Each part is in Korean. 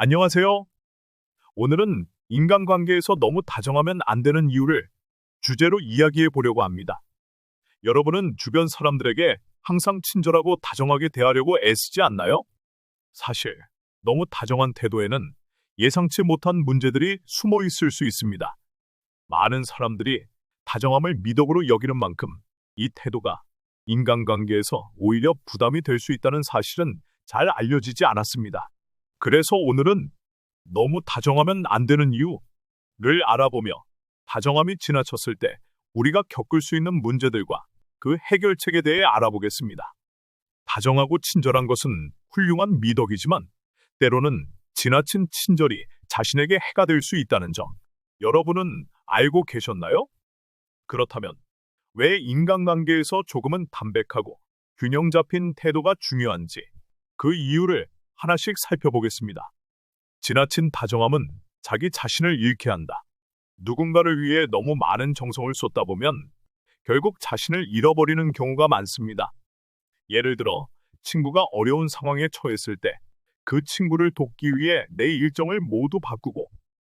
안녕하세요. 오늘은 인간관계에서 너무 다정하면 안 되는 이유를 주제로 이야기해 보려고 합니다. 여러분은 주변 사람들에게 항상 친절하고 다정하게 대하려고 애쓰지 않나요? 사실 너무 다정한 태도에는 예상치 못한 문제들이 숨어 있을 수 있습니다. 많은 사람들이 다정함을 미덕으로 여기는 만큼 이 태도가 인간관계에서 오히려 부담이 될 수 있다는 사실은 잘 알려지지 않았습니다. 그래서 오늘은 너무 다정하면 안 되는 이유를 알아보며 다정함이 지나쳤을 때 우리가 겪을 수 있는 문제들과 그 해결책에 대해 알아보겠습니다. 다정하고 친절한 것은 훌륭한 미덕이지만 때로는 지나친 친절이 자신에게 해가 될 수 있다는 점 여러분은 알고 계셨나요? 그렇다면 왜 인간관계에서 조금은 담백하고 균형 잡힌 태도가 중요한지 그 이유를 하나씩 살펴보겠습니다. 지나친 다정함은 자기 자신을 잃게 한다. 누군가를 위해 너무 많은 정성을 쏟다 보면 결국 자신을 잃어버리는 경우가 많습니다. 예를 들어 친구가 어려운 상황에 처했을 때 그 친구를 돕기 위해 내 일정을 모두 바꾸고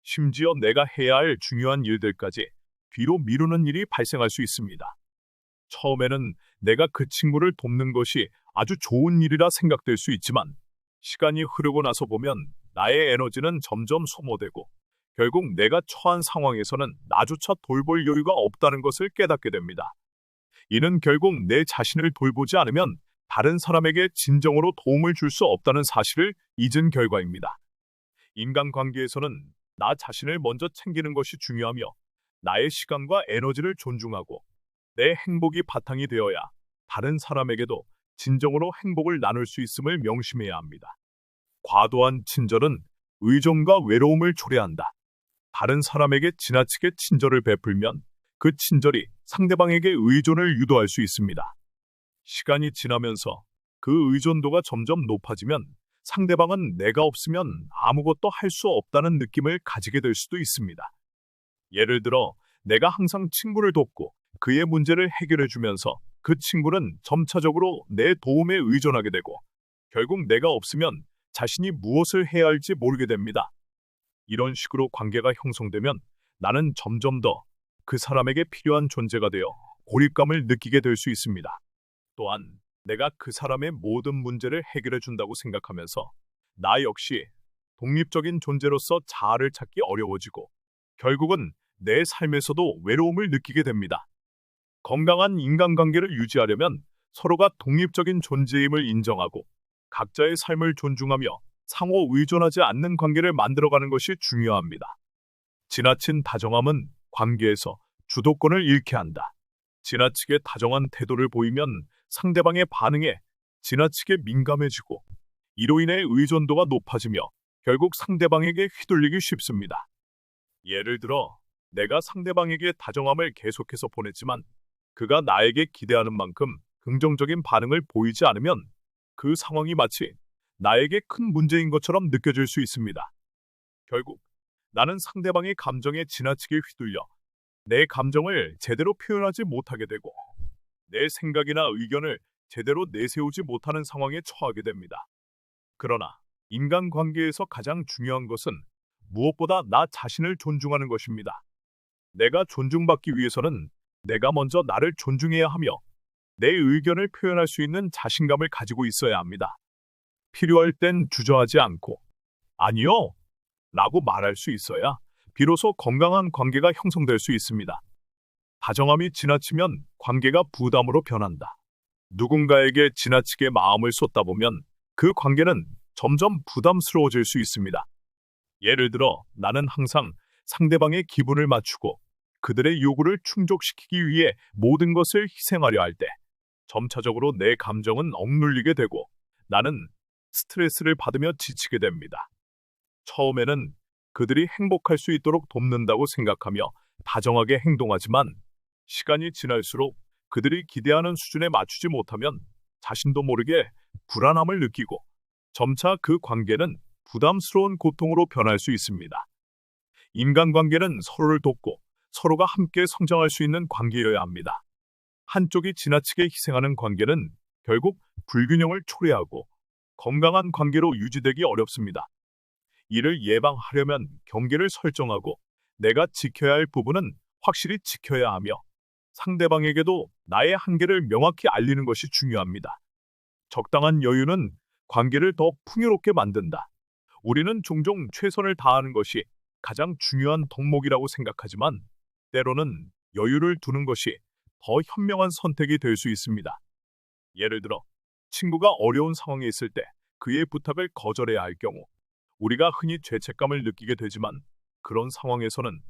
심지어 내가 해야 할 중요한 일들까지 뒤로 미루는 일이 발생할 수 있습니다. 처음에는 내가 그 친구를 돕는 것이 아주 좋은 일이라 생각될 수 있지만 시간이 흐르고 나서 보면 나의 에너지는 점점 소모되고 결국 내가 처한 상황에서는 나조차 돌볼 여유가 없다는 것을 깨닫게 됩니다. 이는 결국 내 자신을 돌보지 않으면 다른 사람에게 진정으로 도움을 줄 수 없다는 사실을 잊은 결과입니다. 인간관계에서는 나 자신을 먼저 챙기는 것이 중요하며 나의 시간과 에너지를 존중하고 내 행복이 바탕이 되어야 다른 사람에게도 진정으로 행복을 나눌 수 있음을 명심해야 합니다. 과도한 친절은 의존과 외로움을 초래한다. 다른 사람에게 지나치게 친절을 베풀면 그 친절이 상대방에게 의존을 유도할 수 있습니다. 시간이 지나면서 그 의존도가 점점 높아지면 상대방은 내가 없으면 아무것도 할 수 없다는 느낌을 가지게 될 수도 있습니다. 예를 들어 내가 항상 친구를 돕고 그의 문제를 해결해 주면서 그 친구는 점차적으로 내 도움에 의존하게 되고 결국 내가 없으면 자신이 무엇을 해야 할지 모르게 됩니다. 이런 식으로 관계가 형성되면 나는 점점 더 그 사람에게 필요한 존재가 되어 고립감을 느끼게 될 수 있습니다. 또한 내가 그 사람의 모든 문제를 해결해 준다고 생각하면서 나 역시 독립적인 존재로서 자아를 찾기 어려워지고 결국은 내 삶에서도 외로움을 느끼게 됩니다. 건강한 인간관계를 유지하려면 서로가 독립적인 존재임을 인정하고 각자의 삶을 존중하며 상호 의존하지 않는 관계를 만들어가는 것이 중요합니다. 지나친 다정함은 관계에서 주도권을 잃게 한다. 지나치게 다정한 태도를 보이면 상대방의 반응에 지나치게 민감해지고 이로 인해 의존도가 높아지며 결국 상대방에게 휘둘리기 쉽습니다. 예를 들어 내가 상대방에게 다정함을 계속해서 보냈지만 그가 나에게 기대하는 만큼 긍정적인 반응을 보이지 않으면 그 상황이 마치 나에게 큰 문제인 것처럼 느껴질 수 있습니다. 결국 나는 상대방의 감정에 지나치게 휘둘려 내 감정을 제대로 표현하지 못하게 되고 내 생각이나 의견을 제대로 내세우지 못하는 상황에 처하게 됩니다. 그러나 인간관계에서 가장 중요한 것은 무엇보다 나 자신을 존중하는 것입니다. 내가 존중받기 위해서는 내가 먼저 나를 존중해야 하며 내 의견을 표현할 수 있는 자신감을 가지고 있어야 합니다. 필요할 땐 주저하지 않고 아니요 라고 말할 수 있어야 비로소 건강한 관계가 형성될 수 있습니다. 다정함이 지나치면 관계가 부담으로 변한다. 누군가에게 지나치게 마음을 쏟다 보면 그 관계는 점점 부담스러워질 수 있습니다. 예를 들어 나는 항상 상대방의 기분을 맞추고 그들의 요구를 충족시키기 위해 모든 것을 희생하려 할 때 점차적으로 내 감정은 억눌리게 되고 나는 스트레스를 받으며 지치게 됩니다. 처음에는 그들이 행복할 수 있도록 돕는다고 생각하며 다정하게 행동하지만 시간이 지날수록 그들이 기대하는 수준에 맞추지 못하면 자신도 모르게 불안함을 느끼고 점차 그 관계는 부담스러운 고통으로 변할 수 있습니다. 인간관계는 서로를 돕고 서로가 함께 성장할 수 있는 관계여야 합니다. 한쪽이 지나치게 희생하는 관계는 결국 불균형을 초래하고 건강한 관계로 유지되기 어렵습니다. 이를 예방하려면 경계를 설정하고 내가 지켜야 할 부분은 확실히 지켜야 하며 상대방에게도 나의 한계를 명확히 알리는 것이 중요합니다. 적당한 여유는 관계를 더 풍요롭게 만든다. 우리는 종종 최선을 다하는 것이 가장 중요한 덕목이라고 생각하지만 때로는 여유를 두는 것이 더 현명한 선택이 될 수 있습니다. 예를 들어 친구가 어려운 상황에 있을 때 그의 부탁을 거절해야 할 경우 우리가 흔히 죄책감을 느끼게 되지만 그런 상황에서는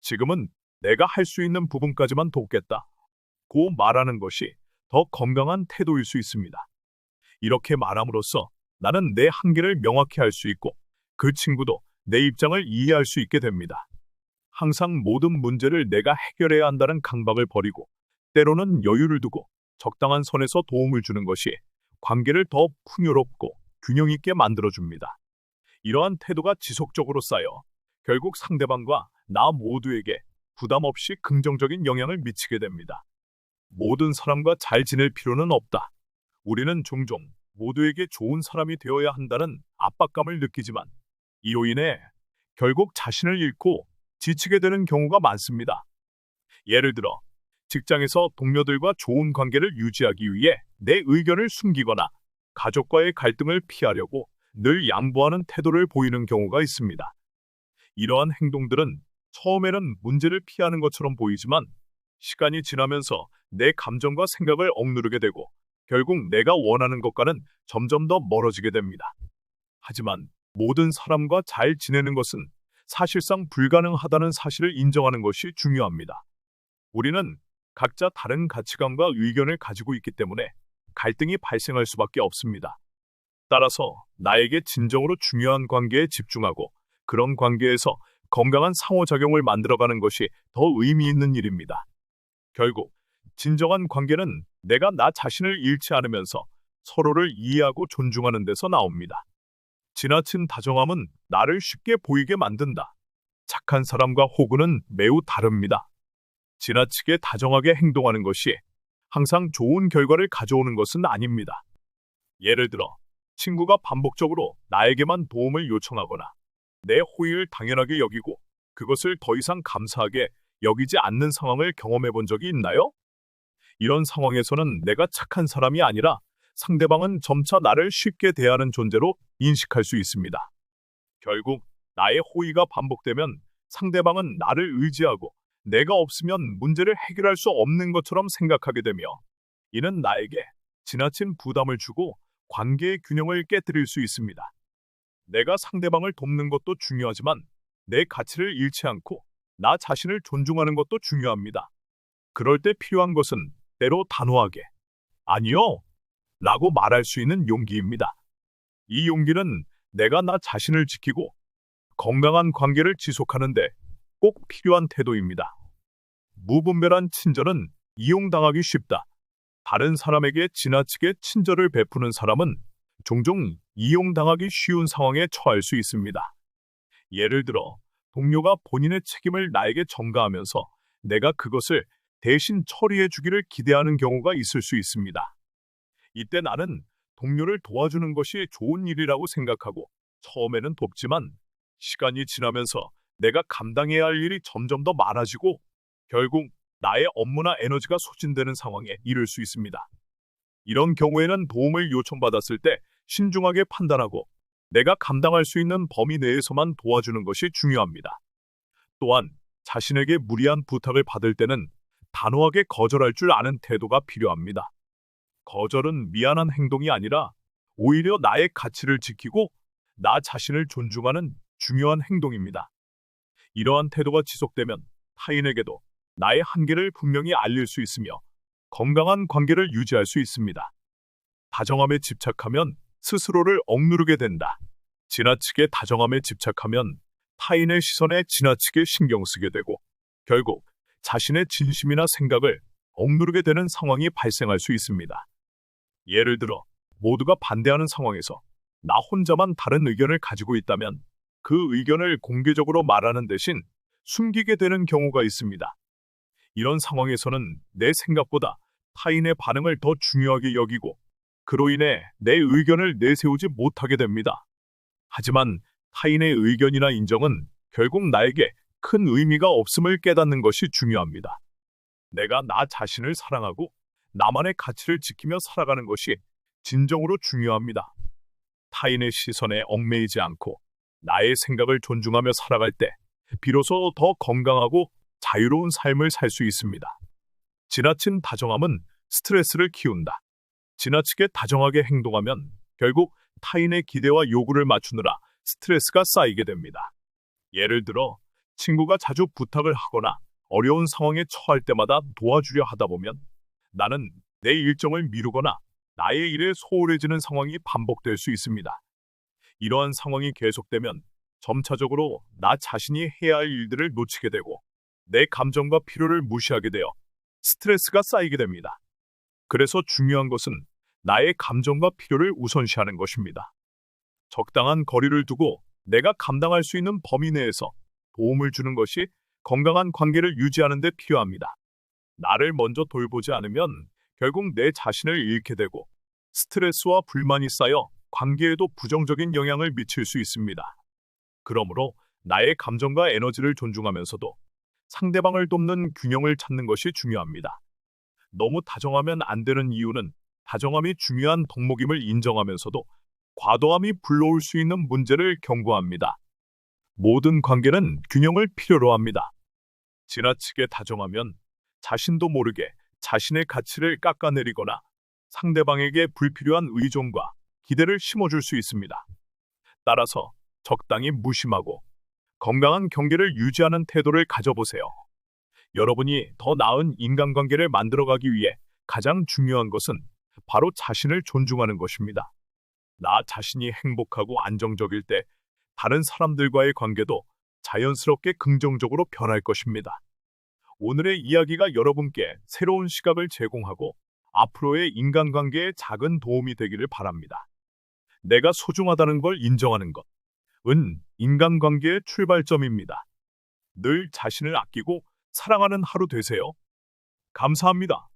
지금은 내가 할 수 있는 부분까지만 돕겠다. 고 말하는 것이 더 건강한 태도일 수 있습니다. 이렇게 말함으로써 나는 내 한계를 명확히 할 수 있고 그 친구도 내 입장을 이해할 수 있게 됩니다. 항상 모든 문제를 내가 해결해야 한다는 강박을 버리고 때로는 여유를 두고 적당한 선에서 도움을 주는 것이 관계를 더 풍요롭고 균형 있게 만들어줍니다. 이러한 태도가 지속적으로 쌓여 결국 상대방과 나 모두에게 부담 없이 긍정적인 영향을 미치게 됩니다. 모든 사람과 잘 지낼 필요는 없다. 우리는 종종 모두에게 좋은 사람이 되어야 한다는 압박감을 느끼지만 이로 인해 결국 자신을 잃고 지치게 되는 경우가 많습니다. 예를 들어 직장에서 동료들과 좋은 관계를 유지하기 위해 내 의견을 숨기거나 가족과의 갈등을 피하려고 늘 양보하는 태도를 보이는 경우가 있습니다. 이러한 행동들은 처음에는 문제를 피하는 것처럼 보이지만 시간이 지나면서 내 감정과 생각을 억누르게 되고 결국 내가 원하는 것과는 점점 더 멀어지게 됩니다. 하지만 모든 사람과 잘 지내는 것은 사실상 불가능하다는 사실을 인정하는 것이 중요합니다. 우리는 각자 다른 가치관과 의견을 가지고 있기 때문에 갈등이 발생할 수밖에 없습니다. 따라서 나에게 진정으로 중요한 관계에 집중하고 그런 관계에서 건강한 상호작용을 만들어가는 것이 더 의미 있는 일입니다. 결국 진정한 관계는 내가 나 자신을 잃지 않으면서 서로를 이해하고 존중하는 데서 나옵니다. 지나친 다정함은 나를 쉽게 보이게 만든다. 착한 사람과 호구는 매우 다릅니다. 지나치게 다정하게 행동하는 것이 항상 좋은 결과를 가져오는 것은 아닙니다. 예를 들어, 친구가 반복적으로 나에게만 도움을 요청하거나 내 호의를 당연하게 여기고 그것을 더 이상 감사하게 여기지 않는 상황을 경험해 본 적이 있나요? 이런 상황에서는 내가 착한 사람이 아니라 상대방은 점차 나를 쉽게 대하는 존재로 인식할 수 있습니다. 결국 나의 호의가 반복되면 상대방은 나를 의지하고 내가 없으면 문제를 해결할 수 없는 것처럼 생각하게 되며 이는 나에게 지나친 부담을 주고 관계의 균형을 깨뜨릴 수 있습니다. 내가 상대방을 돕는 것도 중요하지만 내 가치를 잃지 않고 나 자신을 존중하는 것도 중요합니다. 그럴 때 필요한 것은 때로 단호하게 아니요 라고 말할 수 있는 용기입니다. 이 용기는 내가 나 자신을 지키고 건강한 관계를 지속하는데 꼭 필요한 태도입니다. 무분별한 친절은 이용당하기 쉽다. 다른 사람에게 지나치게 친절을 베푸는 사람은 종종 이용당하기 쉬운 상황에 처할 수 있습니다. 예를 들어, 동료가 본인의 책임을 나에게 전가하면서 내가 그것을 대신 처리해 주기를 기대하는 경우가 있을 수 있습니다. 이때 나는 동료를 도와주는 것이 좋은 일이라고 생각하고 처음에는 돕지만 시간이 지나면서 내가 감당해야 할 일이 점점 더 많아지고 결국 나의 업무나 에너지가 소진되는 상황에 이를 수 있습니다. 이런 경우에는 도움을 요청받았을 때 신중하게 판단하고 내가 감당할 수 있는 범위 내에서만 도와주는 것이 중요합니다. 또한 자신에게 무리한 부탁을 받을 때는 단호하게 거절할 줄 아는 태도가 필요합니다. 거절은 미안한 행동이 아니라 오히려 나의 가치를 지키고 나 자신을 존중하는 중요한 행동입니다. 이러한 태도가 지속되면 타인에게도 나의 한계를 분명히 알릴 수 있으며 건강한 관계를 유지할 수 있습니다. 다정함에 집착하면 스스로를 억누르게 된다. 지나치게 다정함에 집착하면 타인의 시선에 지나치게 신경 쓰게 되고 결국 자신의 진심이나 생각을 억누르게 되는 상황이 발생할 수 있습니다. 예를 들어 모두가 반대하는 상황에서 나 혼자만 다른 의견을 가지고 있다면 그 의견을 공개적으로 말하는 대신 숨기게 되는 경우가 있습니다. 이런 상황에서는 내 생각보다 타인의 반응을 더 중요하게 여기고 그로 인해 내 의견을 내세우지 못하게 됩니다. 하지만 타인의 의견이나 인정은 결국 나에게 큰 의미가 없음을 깨닫는 것이 중요합니다. 내가 나 자신을 사랑하고 나만의 가치를 지키며 살아가는 것이 진정으로 중요합니다. 타인의 시선에 얽매이지 않고 나의 생각을 존중하며 살아갈 때 비로소 더 건강하고 자유로운 삶을 살 수 있습니다. 지나친 다정함은 스트레스를 키운다. 지나치게 다정하게 행동하면 결국 타인의 기대와 요구를 맞추느라 스트레스가 쌓이게 됩니다. 예를 들어 친구가 자주 부탁을 하거나 어려운 상황에 처할 때마다 도와주려 하다 보면 나는 내 일정을 미루거나 나의 일에 소홀해지는 상황이 반복될 수 있습니다. 이러한 상황이 계속되면 점차적으로 나 자신이 해야 할 일들을 놓치게 되고 내 감정과 필요를 무시하게 되어 스트레스가 쌓이게 됩니다. 그래서 중요한 것은 나의 감정과 필요를 우선시하는 것입니다. 적당한 거리를 두고 내가 감당할 수 있는 범위 내에서 도움을 주는 것이 건강한 관계를 유지하는 데 필요합니다. 나를 먼저 돌보지 않으면 결국 내 자신을 잃게 되고 스트레스와 불만이 쌓여 관계에도 부정적인 영향을 미칠 수 있습니다. 그러므로 나의 감정과 에너지를 존중하면서도 상대방을 돕는 균형을 찾는 것이 중요합니다. 너무 다정하면 안 되는 이유는 다정함이 중요한 덕목임을 인정하면서도 과도함이 불러올 수 있는 문제를 경고합니다. 모든 관계는 균형을 필요로 합니다. 지나치게 다정하면 자신도 모르게 자신의 가치를 깎아내리거나 상대방에게 불필요한 의존과 기대를 심어줄 수 있습니다. 따라서 적당히 무심하고 건강한 경계를 유지하는 태도를 가져보세요. 여러분이 더 나은 인간관계를 만들어가기 위해 가장 중요한 것은 바로 자신을 존중하는 것입니다. 나 자신이 행복하고 안정적일 때 다른 사람들과의 관계도 자연스럽게 긍정적으로 변할 것입니다. 오늘의 이야기가 여러분께 새로운 시각을 제공하고 앞으로의 인간관계에 작은 도움이 되기를 바랍니다. 내가 소중하다는 걸 인정하는 것. 은 인간관계의 출발점입니다. 늘 자신을 아끼고 사랑하는 하루 되세요. 감사합니다.